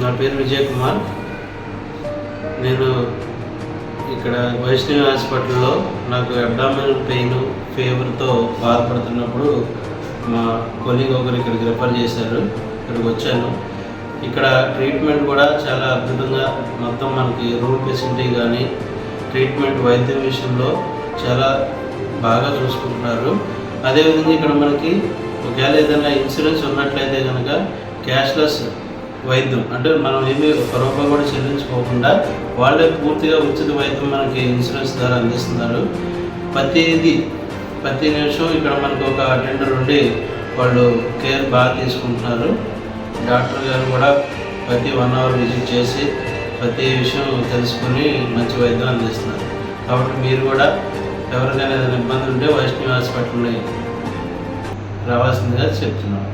నా పేరు విజయ్ కుమార్. నేను ఇక్కడ వైష్ణవి హాస్పిటల్లో నాకు అబ్డామినల్ పెయిన్ ఫీవర్తో బాధపడుతున్నప్పుడు మా కొలీగ్ ఒకరు ఇక్కడికి రిఫర్ చేశారు. ఇక్కడికి వచ్చాను. ఇక్కడ ట్రీట్మెంట్ కూడా చాలా అద్భుతంగా మొత్తం మనకి రూమ్ ఫెసిలిటీ కానీ ట్రీట్మెంట్ వైద్యం విషయంలో చాలా బాగా చూసుకుంటున్నారు. అదేవిధంగా ఇక్కడ మనకి ఒకవేళ ఏదైనా ఇన్సూరెన్స్ ఉన్నట్లయితే కనుక క్యాష్లెస్ వైద్యం. అంటే మనం ఏమి ఒక రూపాయి కూడా చెల్లించుకోకుండా వాళ్ళే పూర్తిగా ఉచిత వైద్యం మనకి ఇన్సూరెన్స్ ద్వారా అందిస్తున్నారు. ప్రతిదీ ప్రతి నిమిషం ఇక్కడ మనకు ఒక అటెండర్ ఉండి వాళ్ళు కేర్ బాగా తీసుకుంటున్నారు. డాక్టర్ గారు కూడా ప్రతి వన్ అవర్ విజిట్ చేసి ప్రతి విషయం తెలుసుకుని మంచి వైద్యం అందిస్తున్నారు. కాబట్టి మీరు కూడా ఎవరికైనా ఏదైనా ఇబ్బంది ఉంటే వైష్ణవి హాస్పిటల్ని రావాల్సిందిగా చెప్తున్నాను